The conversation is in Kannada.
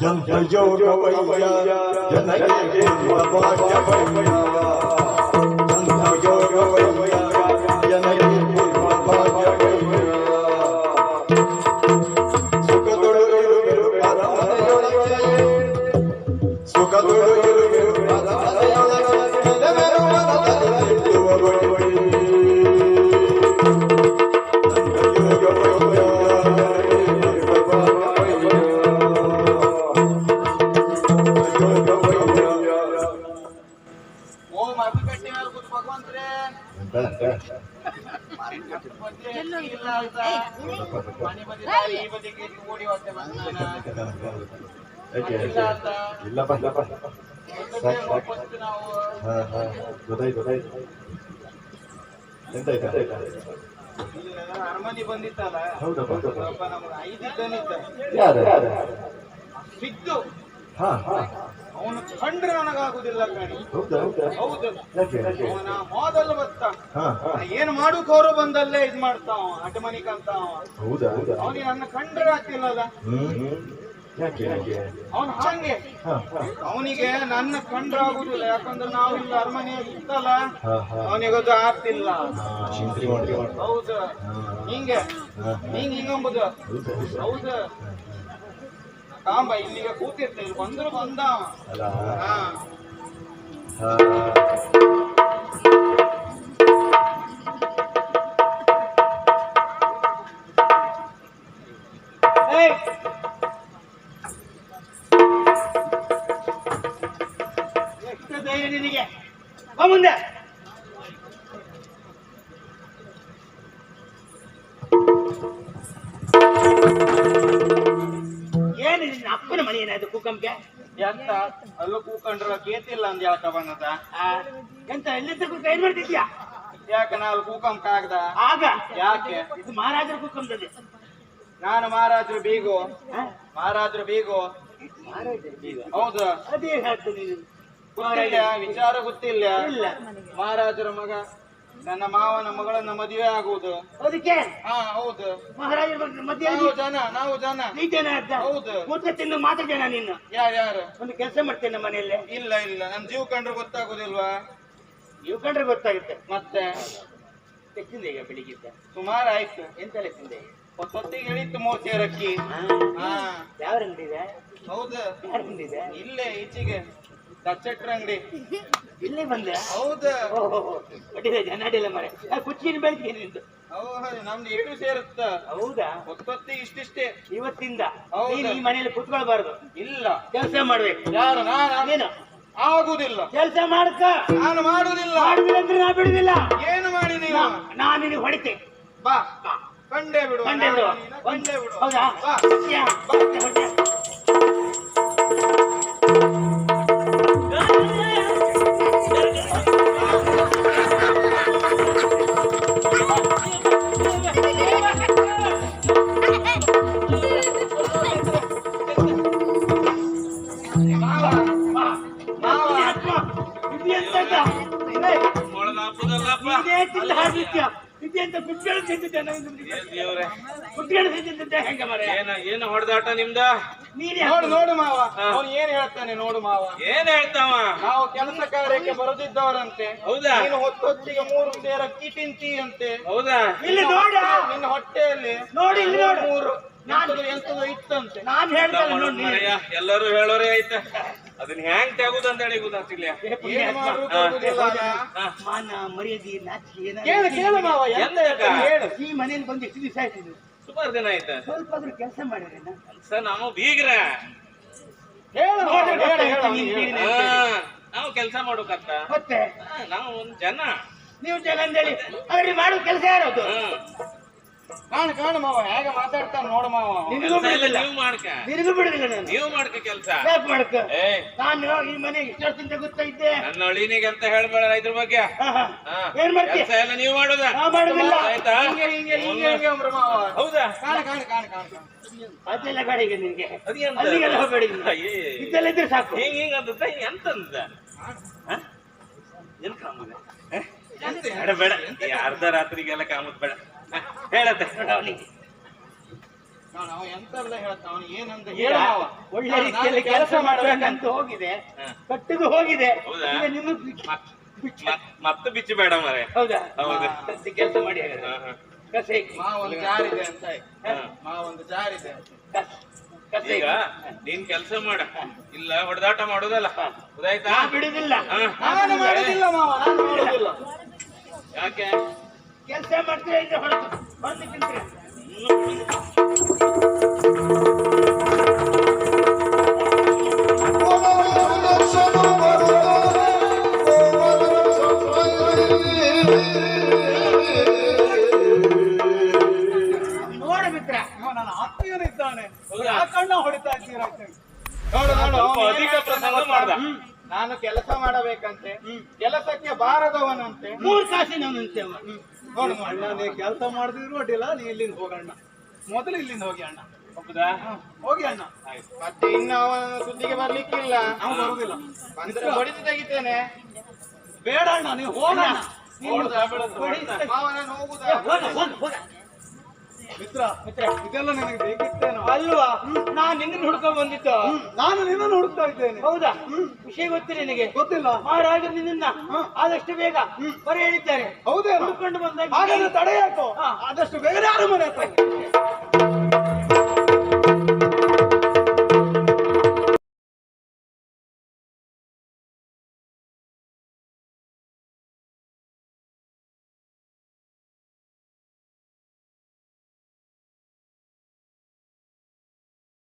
ಎಂತ ಯೋಗವಯ್ಯ ಜನರಿಗೆ ಭಾಗ್ಯವಯ್ಯ ಎಂತ ಇಲ್ಲಪ್ಪ ಇಲ್ಲಪ್ಪ ಹಾ ಹಾ ಗೊತ್ತಾಯ್ತು ಗೊತ್ತಾಯ್ತು ಎಂತಾಯ್ತು ಅರಮನೆ ಬಂದಿತ್ತಲ್ಲ ಹೌದಪ್ಪ. ಹೌದಪ್ಪ ನಮ್ಗೆ ಐದು ಇದ್ದನಿದ್ದ ಯಾರು? ಯಾರು ಹಾ ಹಾ. ಅವನು ಕಂಡ್ರೆ ನನಗಾಗುದಿಲ್ಲ ಕಣಿ. ಹೌದಾ ಅವನ ಮೊದಲು ಬತ್ತ ಏನ್ ಮಾಡು ಕೋರು ಬಂದಲ್ಲೇ ಇದ್ ಮಾಡ್ತಾವ ಅಟಮನಿಕ್ ಅಂತ ಅವನಿಗೆ ನನ್ನ ಕಂಡ್ರೆ ಆಗ್ತಿಲ್ಲದ ಅವನ್ ಹಾಗೆ. ಅವನಿಗೆ ನನ್ನ ಕಂಡ್ರ ಆಗುದಿಲ್ಲ ಯಾಕಂದ್ರೆ ನಾವು ಇಲ್ಲಿ ಅರಮನೆ ಇತ್ತಲ್ಲ ಅವನಿಗದು ಆಗ್ತಿಲ್ಲ. ಹೌದು. ಹಿಂಗೆ. ಹಿಂಗ್ ಹಿಂಗಂಬುದು. ಹೌದಾ ಹೌದಾ ಹೌದು ಕಾಂಬ ಇಲ್ಲಿಗೆ ಕೂತಿರ್ತ ಕುಕ್ಕಂಗೆ ಎಂತ? ಅಲ್ಲೂ ಕೂಕೊಂಡ್ರ ಕೇತಿಲ್ಲ ಅಂದ್ ಯಾಕ ಬಂದದ? ಎಂತ ಎಲ್ಲಿದ್ದ ಕುಕ್ಕ ಏನ್ ಮಾಡ್ತಿದ್ಯಾ ಯಾಕ ನಾ ಅಲ್ಲಿ ಕೂಕಂಕ ಆಗದ? ಆಗ? ಯಾಕೆ? ಇದು ಮಹಾರಾಜರ ಕುಕ್ಕಂದದೆ ನಾನು ಮಹಾರಾಜರು ಬೀಗು. ಮಹಾರಾಜರು ಬೀಗು. ಹೌದು. ಅದೇ ಹೇಳ್ತು ನೀನು ಗೊತ್ತಿಲ್ಲ ವಿಚಾರ ಗೊತ್ತಿಲ್ಲ. ಮಹಾರಾಜರ ಮಗ. ನನ್ನ ಮಾವನ ಮಗಳನ್ನ ಮದುವೆ ಆಗುವುದು. ಅದಕ್ಕೆ ಹಾ ಹೌದು. ಮಹಾರಾಜರ ಮಗ ಮಧ್ಯೆ ನಾವು ಜನ ನಾವು ಜನ. ನೀತೇನ ಅರ್ಥ ಹೌದು. ಕೂತ್ಕ ತಿನ್ನು ನಾನು? ಇನ್ನು ಯಾರ್ಯಾರು ಒಂದು ಕೆಲಸ ಮಾಡ್ತೇನೆ ಮನೆಯಲ್ಲಿ. ಇಲ್ಲ ಇಲ್ಲ. ನನ್ ಜೀವ ಕಂಡ್ರೆ ಗೊತ್ತಾಗುದಿಲ್ವಾ? ನೀವು ಕಂಡ್ರೆ ಗೊತ್ತಾಗುತ್ತೆ. ಮತ್ತೆ? ತೆಕ್ಕಿಂದೆ ಈಗ ಬೆಳಿಗ್ಗೆ ಸುಮಾರು ಆಯ್ತು. ಎಂತೆಲ್ಲ ತಿಂದೆ? ಹೊತ್ತೊತ್ತಿಗೆ ಇಳಿತು ಮೂರ್ ಅಕ್ಕಿ ಹಾ. ಯಾವ ಅಂಗಡಿ ಇದೆ ಹೌದು. ಯಾರ ಇದೆ ಇಲ್ಲೇ ಈಚೆಗೆ. ದಚ್ಚಟ್ರ ಅಂಗಡಿ. ಇಲ್ಲೇ ಬಂದೆ. ಹೌದು? ಅಡ್ಡಿಲ್ಲ ಜನ ಅಡ್ಡಿಲ್ಲ ಮರೆ. ಕುಚ್ಚಿನ ಬೆಳಿಗ್ಗೆ ನಿಂದು. ಹೌದು ನಮ್ದು ಇಟ್ಟು ಸೇರುತ್ತ ಹೌದಾ? ಒತ್ತೊತ್ತಿ ಇಷ್ಟಿಷ್ಟೇ. ಇವತ್ತಿಂದ. ನೀನು ಈ ಮನೆಯಲ್ಲಿ ಕುತ್ಕೊಳ್ಬಾರ್ದು. ಇಲ್ಲ. ಕೆಲಸ ಮಾಡ್ಬೇಕು. ಯಾರು? ನಾನು ನೀನು? ಆಗುದಿಲ್ಲ. ಕೆಲಸ ಮಾಡ್ಕ? ನಾನು ಮಾಡುದಿಲ್ಲ. ಮಾಡುದಿಲ್ಲ ಅಂದ್ರೆ ನಾ ಬಿಡುದಿಲ್ಲ. ಏನು ಮಾಡಿ ನೀವು? ನಾನು ನಿನಗೆ ಹೊಡಿತೆ. ಬಾ. ಕಂಡೇ ಬಿಡು. ಕಂಡೇ ಬಿಡು. ನಾನು ಕಂಡೇ ಬಿಡು. ಹೌದಾ? ಬಾ. ತಿಂದು ಇದೆ ಅಂತ ಕುಟ್ಗಳು ತಿಂದಿದ್ದೆ ನಂಗೆ ಕುಟ್ಗಳು ತಿಂದಿದ್ದೆ ಹೆಂಗ ಮರೆ ಏನ ಏನ ಹೊಡೆದಾಟ ನಿಮ್ದ? ನೀನೇ ನೋಡು ನೋಡು ಮಾವ. ಅವನು ಏನ್ ಹೇಳ್ತಾನೆ ನೋಡು ಮಾವ. ಏನ್ ಹೇಳ್ತಾವ? ನಾವು ಕೆಲಸ ಕಾರ್ಯಕ್ಕೆ ಬರದಿದ್ದವರಂತೆ. ಹೌದಾ? ನೀನು ಹೊತ್ತೊತ್ತಿಗೆ ಮೂರು ಸೇರ ಕಿಟಿಂತಿ ತಿಂತಿ ಅಂತೆ. ಹೌದಾ? ಇಲ್ಲಿ ನೋಡ. ನಿನ್ನ ಹೊಟ್ಟೆಯಲ್ಲಿ ನೋಡಿ ಇಲ್ಲಿ ನೋಡು. ಮೂರು ನಾನು- ಎಂತದು ಇತ್ತಂತೆ. ನಾನ್ ಹೇಳ್ತಾನೆ ನೋಡಿ. ನೀನು. ಎಲ್ಲರೂ ಹೇಳೋರೇ ಆಯ್ತ ಅದನ್ನ ಹ್ಯಾಂಗ್ ತೆಗುದು ಅಂತ ಹೇಳಿ ಗೊತ್ತಾಗ್ತಿಲ್ಲ? ಮಾನ ಮರ್ಯಾದೆ ನಾಚಿಕೆ ಏನಾದ್ರು ಕೇಳು ಕೇಳು ಮಾವ ಹೇಳು. ಈ ಮನೇಲಿ ಬಂದು ಎಷ್ಟು ದಿವಸ ಆಯ್ತು ಸುಮಾರು ದಿನ ಆಯ್ತ? ಸ್ವಲ್ಪ ಆದ್ರೂ ಕೆಲಸ ಮಾಡಿದ್ರೆ ಸರ್ ನಾವು ಬೀಗ್ರ. ಹೇಳು ನಾವು ಕೆಲಸ ಮಾಡೋಕತ್ತ ಮತ್ತೆ? ನಾವು ಒಂದ್ ಜನ. ನೀವು ಜನ ಅಂತೇಳಿ ಅವ್ರಿಗೆ ಮಾಡೋ ಕೆಲಸ ಯಾರದು ಹ್ಮ್. ಕಾಣು ಕಾಣ ಮಾವ ಹೇಗೆ ಮಾತಾಡ್ತಾನೆ ನೋಡು ಮಾವ. ನಿನಗೂ ಬಿಡುದಿಲ್ಲ ನೀವು ಮಾಡ್ಕ. ನಿನಗೂ ಬಿಡುದಿಲ್ಲ ನಾನು. ನೀವು ಮಾಡ್ಕ ಕೆಲ್ಸ. ಯಾಕೆ ಮಾಡಕ? ಏ. ನಾನು ಈ ಮನೆಗೆ ಇಷ್ಟೊತ್ತಿಂದ ಗೊತ್ತೈತೆ ನನ್ನ ಅಳಿನಿಗೆ ಅಂತ ಹೇಳ್ಬೇಡ ಇದ್ರ ಬಗ್ಗೆ. ಏನ್ ಮಾಡ್ತೀಯ ಕೆಲ್ಸ ಎಲ್ಲ ನೀವು ಮಾಡುದ? ನಾ ಮಾಡುದಿಲ್ಲ. ಆಯ್ತಾ? ಹಿಂಗೆ ಹಿಂಗೆ ಹಿಂಗೆ ಹಿಂಗೆ ಅಂಬ್ರು ಮಾವ. ಹೌದಾ? ಕಾಣ ಕಾಣ ಕಾಣ ಕಾಣ. ಅದೆಲ್ಲ ಗಾಡಿಗೆ ನಿನ್ಗೆ. ಅದೇಂತ? ಅಲ್ಲಿಗೆಲ್ಲ ಹೋಗ್ಬೇಡಿ. ಇದೆಲ್ಲ ಇದ್ರೆ ಸಾಕು. ಹಿಂಗೆ ಹಿಂಗೆ ಅಂತ ಎಂತ ಅಂದ ಹ? ಏನ್ ಕಾಮದ? ಬೇಡ ಬೇಡ. ಅರ್ಧ ರಾತ್ರಿಗೆಲ್ಲ ಕಾಮದ್ ಬೇಡ. ಹೇಳತ್ತೆ ಅವ್ನಿಗೆ. ನೋಡು, ಅವ ಎಂತೆಲ್ಲ ಹೇಳ್ತಾವ ಅವನು ಏನಂತ ಹೇಳು ಮಾವ. ಒಳ್ಳೆ ರೀತಿಯಲ್ಲಿ ಕೆಲಸ ಮಾಡಬೇಕಂತ ಹೋಗಿದೆ ಕಟ್ಟಿದು ಹೋಗಿದೆ ಹೌದಾ? ಈಗ ನಿನ್ನ ಮತ್- ಮತ್- ಮತ್ತೆ ಬಿಚ್ಚು ಬೇಡ ಮರೆ ಹೌದಾ ಹೌದು. ಕೆಲಸ ಮಾಡಿ ಹಾಗಾದ್ರೆ. ಹ, ಹ. ಕಸ. ಮಾ ಒಂದು ಜಾರಿದೆ ಅಂತ. ಮಾ ಒಂದು ಜಾರಿದೆ ಈಗ ನೀನ್ ಕೆಲಸ ಮಾಡ ಇಲ್ಲ ಹೊಡೆದಾಟ ಮಾಡೋದಲ್ಲ ನಾ ಬಿಡುದಿಲ್ಲ. ನಾನು ಮಾಡುದಿಲ್ಲ ಮಾವ ನಾನು ಮಾಡುದಿಲ್ಲ ಯಾಕೆ ಕೆಲಸ ಮಾಡ್ತೀರಾ ಇದ್ರೆ ಹೊಡೆದಕ್ಕಿಂತ ನೋಡ ಮಿತ್ರ. ನನ್ನ ಆತ್ಮೀಯನಿದ್ದಾನೆ. ಹೌದಾ? ಕಣ್ಣ ಹೊಡಿತಾ ಇದ್ದೀರಾ ನೋಡು ನೋಡು. ಅಧಿಕ ಪ್ರಸಂಗ ಮಾಡ್ದ. ನಾನು ಕೆಲಸ ಮಾಡಬೇಕಂತೆ. ಕೆಲಸಕ್ಕೆ ಬಾರದವನಂತೆ. ಮೂರು ಕಾಸಿನವನಂತೆ ಅವ ನೋಡು ಅಣ್ಣ ನೀ ಕೆಲಸ ಮಾಡ್ತಿದ್ರು ಅಡ್ಡಿಲ್ಲ ನೀ ಇಲ್ಲಿಂದ ಹೋಗಣ್ಣ ಮೊದಲು ಇಲ್ಲಿಂದ ಹೋಗಿ ಅಣ್ಣ. ಒಪ್ಪದಾ? ಹೋಗಿ ಅಣ್ಣ. ಮತ್ತೆ ಇನ್ನು ಅವನ ಸುದ್ದಿಗೆ ಬರ್ಲಿಕ್ಕಿಲ್ಲ. ಅವನು ಬರುದಿಲ್ಲ. ಬಂದ್ರೆ ಹೊಡಿದು ತೆಗಿತೇನೆ. ಬೇಡ ಅಣ್ಣ ನೀವು ಹೋಗಣ್ಣ ಹೋಗುದಾ ಹೋಗ ಹೋಗ ಹೋಗ ಮಿತ್ರ ಮಿತ್ರ ಇದೆಲ್ಲ ನಿನಗೆ ಬೇಕಿತ್ತೇನೋ. ಅಲ್ವಾ? ನಾನ್ ನಿನ್ನ ಹುಡ್ಕೊಂಡ್ ಬಂದಿತ್ತು ನಾನು ನಿನ್ನನ್ನು ಹುಡುಕ್ತಾ ಇದ್ದೇನೆ. ಹೌದಾ? ವಿಷಯ ಗೊತ್ತಿಲ್ಲ ನಿನಗೆ. ಗೊತ್ತಿಲ್ಲ. ಮಹಾರಾಜ ನಿನ್ನ ಆದಷ್ಟು ಬೇಗ ಬರ ಹೇಳಿದ್ದಾರೆ ಹೌದೇ ಹುಡ್ಕೊಂಡು ಬಂದಾಗ ಹಾಗಾದ್ರೆ ತಡೆ ಯಾಕೋ ಹಾ. ಆದಷ್ಟು ಬೇಗ ಯಾರು ಮನೆ